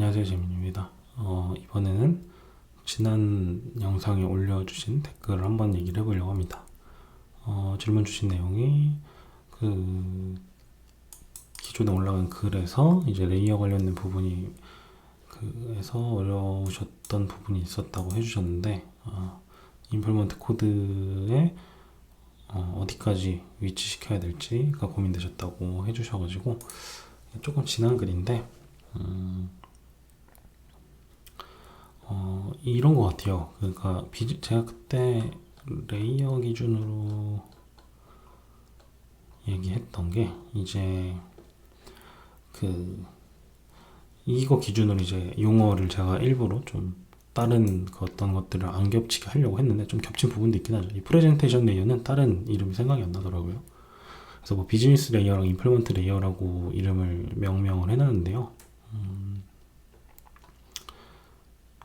안녕하세요 재민입니다. 어, 이번에는 지난 영상에 올려주신 댓글을 한번 얘기를 해보려고 합니다. 어, 질문 주신 내용이 그 기존에 올라간 글에서 이제 레이어 관련된 부분이 그에서 어려우셨던 부분이 있었다고 해주셨는데 어, 임플먼트 코드에 어, 어디까지 위치시켜야 될지가 고민되셨다고 해주셔가지고 조금 지난 글인데 음, 어, 이런 것 같아요. 그러니까 비, 제가 그때 레이어 기준으로 얘기했던 게 이제 그 이거 기준으로 이제 용어를 제가 일부러 좀 다른 그 어떤 것들을 안 겹치게 하려고 했는데 좀 겹친 부분도 있긴 하죠. 이 프레젠테이션 레이어는 다른 이름이 생각이 안 나더라고요. 그래서 뭐 비즈니스 레이어랑 임플먼트 레이어라고 이름을 명명을 해놨는데요. 음,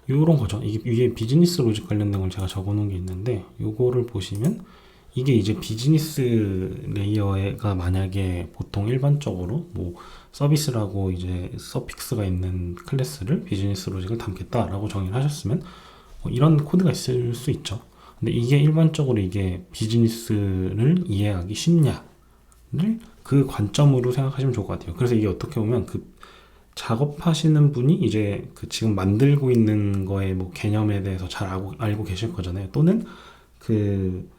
요런 거죠. 이게 위에 비즈니스 로직 관련된 걸 제가 적어놓은 게 있는데 요거를 보시면 이게 이제 비즈니스 레이어가 만약에 보통 일반적으로 뭐 서비스라고 이제 서픽스가 있는 클래스를 비즈니스 로직을 담겠다라고 정의를 하셨으면 뭐 이런 코드가 있을 수 있죠. 근데 이게 일반적으로 이게 비즈니스를 이해하기 쉽냐를 그 관점으로 생각하시면 좋을 것 같아요. 그래서 이게 어떻게 보면 그 작업하시는 분이 이제 그 지금 만들고 있는 거의 뭐 개념에 대해서 잘 알고, 알고 계실 거잖아요. 또는 그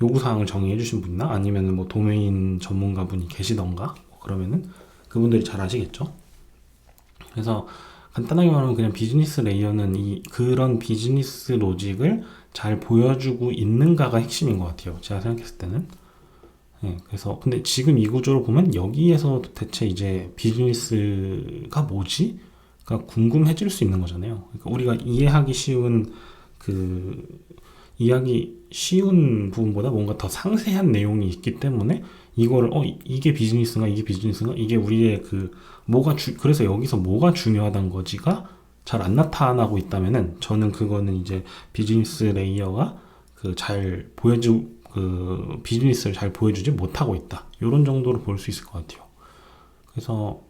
요구사항을 정의해 주신 분이나 아니면은 뭐 도메인 전문가 분이 계시던가 뭐 그러면은 그분들이 잘 아시겠죠. 그래서 간단하게 말하면 그냥 비즈니스 레이어는 이 그런 비즈니스 로직을 잘 보여주고 있는가가 핵심인 것 같아요. 제가 생각했을 때는. 네, 그래서 근데 지금 이 구조를 보면 여기에서 대체 이제 비즈니스가 뭐지? 가 궁금해질 수 있는 거잖아요. 그러니까 우리가 이해하기 쉬운 그 이해하기 쉬운 부분보다 뭔가 더 상세한 내용이 있기 때문에 이거를 어 이- 이게 비즈니스인가 이게 비즈니스인가 이게 우리의 그 뭐가 주 그래서 여기서 뭐가 중요하단 거지가 잘 안 나타나고 있다면은 저는 그거는 이제 비즈니스 레이어가 그 잘 보여주 그 비즈니스를 잘 보여주지 못하고 있다 이런 정도로 볼 수 있을 것 같아요. 그래서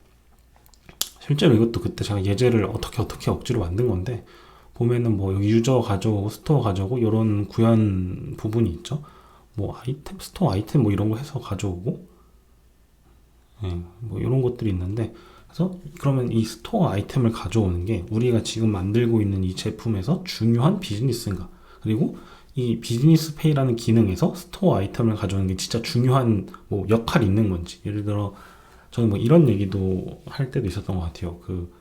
실제로 이것도 그때 제가 예제를 어떻게 어떻게 억지로 만든 건데 보면은 뭐 여기 유저 가져오고 스토어 가져오고 이런 구현 부분이 있죠. 뭐 아이템 스토어 아이템 뭐 이런 거 해서 가져오고 예, 뭐 이런 것들이 있는데 그래서 그러면 이 스토어 아이템을 가져오는 게 우리가 지금 만들고 있는 이 제품에서 중요한 비즈니스인가 그리고 이 비즈니스 페이라는 기능에서 스토어 아이템을 가져오는 게 진짜 중요한 뭐 역할이 있는 건지. 예를 들어 저는 뭐 이런 얘기도 할 때도 있었던 것 같아요. 그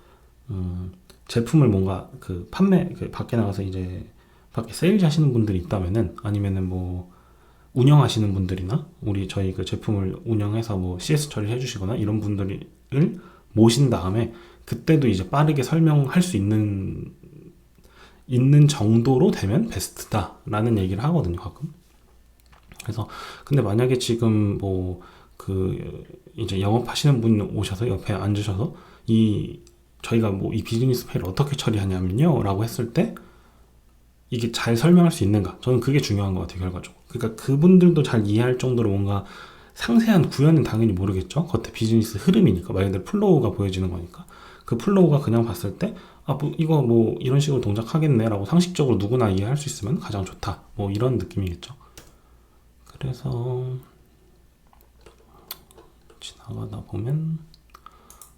음, 제품을 뭔가 그 판매 그 밖에 나가서 이제 밖에 세일즈 하시는 분들이 있다면은 아니면은 뭐 운영하시는 분들이나 우리 저희 그 제품을 운영해서 뭐 CS 처리해 주시거나 이런 분들을 모신 다음에 그때도 이제 빠르게 설명할 수 있는 있는 정도로 되면 베스트다라는 얘기를 하거든요 가끔. 그래서 근데 만약에 지금 뭐 그 이제 영업하시는 분 오셔서 옆에 앉으셔서 이 저희가 뭐 이 비즈니스 페이를 어떻게 처리하냐면요 라고 했을 때 이게 잘 설명할 수 있는가? 저는 그게 중요한 것 같아요 결과적으로. 그러니까 그분들도 잘 이해할 정도로 뭔가 상세한 구현은 당연히 모르겠죠? 겉에 비즈니스 흐름이니까. 말 그대로 플로우가 보여지는 거니까. 그 플로우가 그냥 봤을 때 아, 뭐, 이거 뭐, 이런 식으로 동작하겠네, 라고 상식적으로 누구나 이해할 수 있으면 가장 좋다. 뭐, 이런 느낌이겠죠. 그래서, 지나가다 보면,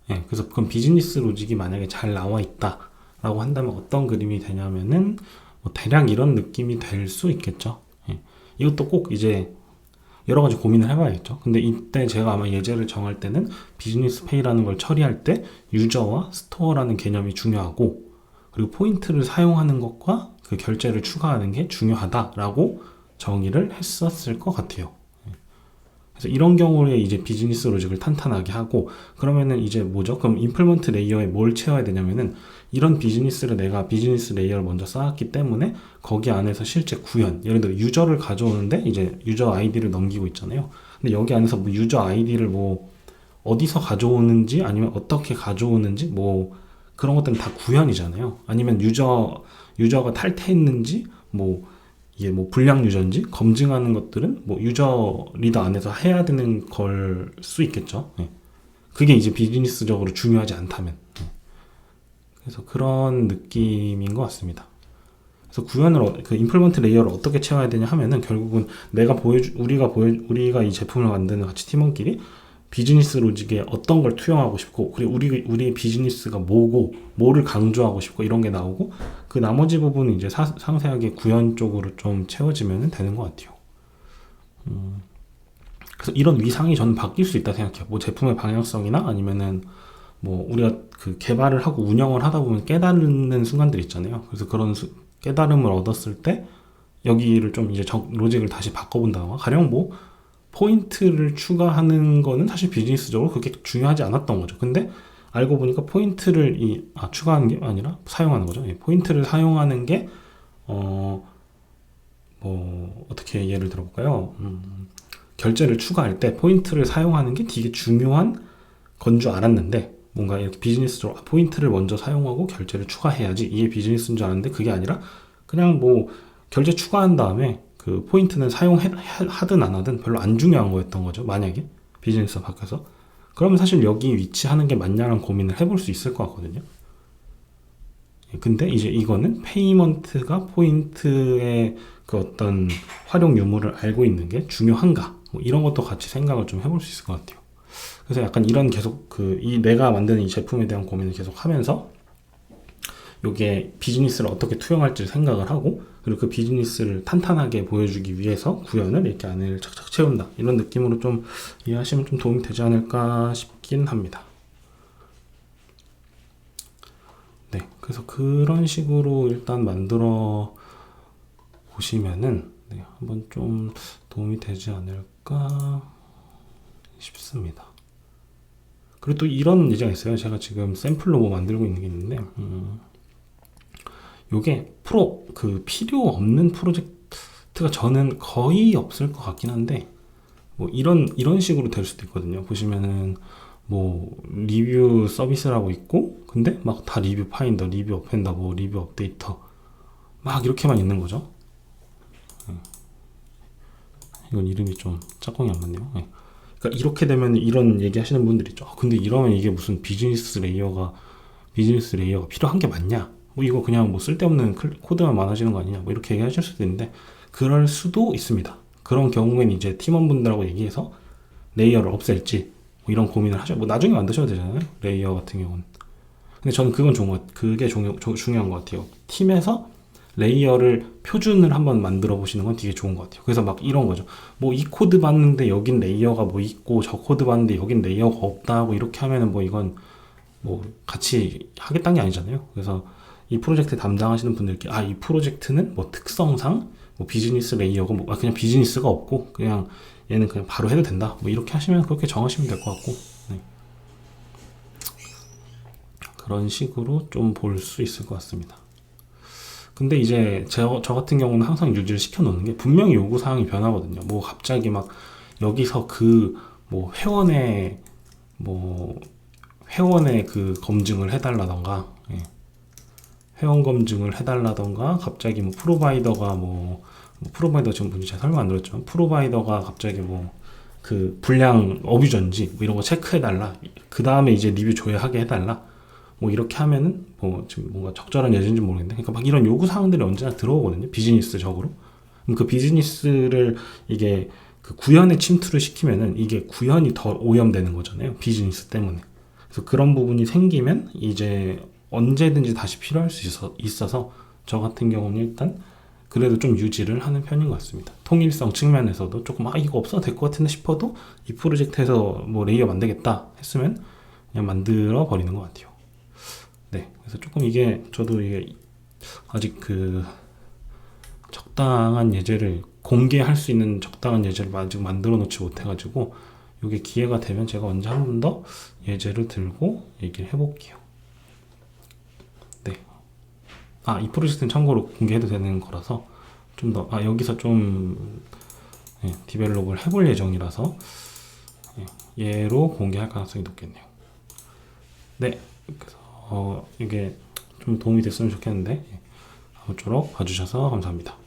예, 그래서 그럼 비즈니스 로직이 만약에 잘 나와 있다. 라고 한다면 어떤 그림이 되냐면은, 뭐 대략 이런 느낌이 될 수 있겠죠. 예. 이것도 꼭 이제 여러 가지 고민을 해봐야겠죠. 근데 이때 제가 아마 예제를 정할 때는 비즈니스 페이라는 걸 처리할 때 유저와 스토어라는 개념이 중요하고 그리고 포인트를 사용하는 것과 그 결제를 추가하는 게 중요하다라고 정의를 했었을 것 같아요. 예. 그래서 이런 경우에 이제 비즈니스 로직을 탄탄하게 하고 그러면은 이제 뭐죠? 그럼 임플먼트 레이어에 뭘 채워야 되냐면은 이런 비즈니스를 내가 비즈니스 레이어를 먼저 쌓았기 때문에 거기 안에서 실제 구현 예를 들어 유저를 가져오는데 이제 유저 아이디를 넘기고 있잖아요. 근데 여기 안에서 뭐 유저 아이디를 뭐 어디서 가져오는지 아니면 어떻게 가져오는지 뭐 그런 것들은 다 구현이잖아요. 아니면 유저 유저가 탈퇴했는지 뭐 이게 뭐 불량 유저인지 검증하는 것들은 뭐 유저 리더 안에서 해야 되는 걸 수 있겠죠. 예. 그게 이제 비즈니스적으로 중요하지 않다면. 예. 그래서 그런 느낌인 것 같습니다. 그래서 구현을 어- 그 임플먼트 레이어를 어떻게 채워야 되냐 하면은 결국은 내가 보여주 우리가 보여 우리가 이 제품을 만드는 같이 팀원끼리 비즈니스 로직에 어떤 걸 투영하고 싶고 그리고 우리 우리 비즈니스가 뭐고 뭐를 강조하고 싶고 이런 게 나오고 그 나머지 부분은 이제 사- 상세하게 구현 쪽으로 좀 채워지면 되는 것 같아요. 음, 그래서 이런 위상이 저는 바뀔 수 있다 생각해요. 뭐 제품의 방향성이나 아니면은 뭐 우리가 그 개발을 하고 운영을 하다 보면 깨닫는 순간들 있잖아요. 그래서 그런 수- 깨달음을 얻었을 때 여기를 좀 이제 적, 로직을 다시 바꿔본다거나 가령 뭐 포인트를 추가하는 거는 사실 비즈니스적으로 그렇게 중요하지 않았던 거죠. 근데 알고 보니까 포인트를 이, 아, 추가하는 게 아니라 사용하는 거죠. 예, 포인트를 사용하는 게, 어, 뭐, 어떻게 예를 들어볼까요? 음, 결제를 추가할 때 포인트를 사용하는 게 되게 중요한 건 줄 알았는데, 뭔가 이렇게 비즈니스적으로 아, 포인트를 먼저 사용하고 결제를 추가해야지 이게 비즈니스인 줄 알았는데 그게 아니라 그냥 뭐 결제 추가한 다음에 그 포인트는 사용하든 안 하든 별로 안 중요한 거였던 거죠. 만약에 비즈니스가 바뀌어서 그러면 사실 여기 위치하는 게 맞냐는 고민을 해볼 수 있을 것 같거든요. 예, 근데 이제 이거는 페이먼트가 포인트의 그 어떤 활용 유무를 알고 있는 게 중요한가 뭐 이런 것도 같이 생각을 좀 해볼 수 있을 것 같아요. 그래서 약간 이런 계속 그 이 내가 만드는 이 제품에 대한 고민을 계속 하면서 요게 비즈니스를 어떻게 투영할지 생각을 하고 그리고 그 비즈니스를 탄탄하게 보여주기 위해서 구현을 이렇게 안을 착착 채운다 이런 느낌으로 좀 이해하시면 좀 도움이 되지 않을까 싶긴 합니다. 네, 그래서 그런 식으로 일단 만들어 보시면은 네, 한번 좀 도움이 되지 않을까 싶습니다. 그리고 또 이런 예제가 있어요. 제가 지금 샘플로 뭐 만들고 있는 게 있는데, 음, 요게 프로, 그 필요 없는 프로젝트가 저는 거의 없을 것 같긴 한데, 뭐 이런, 이런 식으로 될 수도 있거든요. 보시면은, 뭐, 리뷰 서비스라고 있고, 근데 막 다 리뷰 파인더, 리뷰 어펜더, 뭐, 리뷰 업데이터, 막 이렇게만 있는 거죠. 예. 이건 이름이 좀 짝꿍이 안 맞네요. 예. 그러니까 이렇게 되면 이런 얘기 하시는 분들 있죠. 아, 근데 이러면 이게 무슨 비즈니스 레이어가 비즈니스 레이어가 필요한 게 맞냐? 뭐 이거 그냥 뭐 쓸데없는 클- 코드만 많아지는 거 아니냐? 뭐 이렇게 얘기하실 수도 있는데 그럴 수도 있습니다. 그런 경우에는 이제 팀원분들하고 얘기해서 레이어를 없앨지 뭐 이런 고민을 하죠. 뭐 나중에 만드셔도 되잖아요. 레이어 같은 경우는. 근데 저는 그건 좋은 것, 그게 중요, 조- 중요한 것 같아요. 팀에서 레이어를 표준을 한번 만들어 보시는 건 되게 좋은 것 같아요. 그래서 막 이런 거죠. 뭐 이 코드 봤는데 여긴 레이어가 뭐 있고 저 코드 봤는데 여긴 레이어가 없다 하고 이렇게 하면은 뭐 이건 뭐 같이 하겠다는 게 아니잖아요. 그래서 이 프로젝트 담당하시는 분들께 아 이 프로젝트는 뭐 특성상 뭐 비즈니스 레이어가 뭐 아, 그냥 비즈니스가 없고 그냥 얘는 그냥 바로 해도 된다. 뭐 이렇게 하시면 그렇게 정하시면 될 것 같고 네. 그런 식으로 좀 볼 수 있을 것 같습니다. 근데 이제 저, 저 같은 경우는 항상 유지를 시켜놓는 게 분명히 요구 사항이 변하거든요. 뭐 갑자기 막 여기서 그 뭐 회원의 뭐 회원의 그 검증을 해달라던가 예. 회원 검증을 해달라던가 갑자기 뭐 프로바이더가 뭐, 뭐 프로바이더 지금 분이 잘 설명 안 들었지만 프로바이더가 갑자기 뭐 그 불량 어뷰전지 뭐 이런 거 체크해달라. 그 다음에 이제 리뷰 조회하게 해달라. 뭐 이렇게 하면은 뭐 지금 뭔가 적절한 예제인지 모르겠는데 그러니까 막 이런 요구 사항들이 언제나 들어오거든요. 비즈니스적으로. 그 비즈니스를 이게 그 구현에 침투를 시키면은 이게 구현이 더 오염되는 거잖아요. 비즈니스 때문에. 그래서 그런 부분이 생기면 이제 언제든지 다시 필요할 수 있어, 있어 서 저 같은 경우는 일단 그래도 좀 유지를 하는 편인 것 같습니다. 통일성 측면에서도 조금 아 이거 없어도 될 것 같은데 싶어도 이 프로젝트에서 뭐 레이어 만들겠다 했으면 그냥 만들어 버리는 것 같아요. 네, 그래서 조금 이게 저도 이게 아직 그 적당한 예제를 공개할 수 있는 적당한 예제를 아직 만들어 놓지 못해가지고 이게 기회가 되면 제가 언제 한 번 더 예제를 들고 얘기를 해볼게요. 네. 아, 이 프로젝트는 참고로 공개해도 되는 거라서 좀 더, 아, 여기서 좀 예, 디벨롭을 해볼 예정이라서 예, 얘로 공개할 가능성이 높겠네요. 네. 그래서 어, 이게 좀 도움이 됐으면 좋겠는데 예, 아무쪼록 봐주셔서 감사합니다.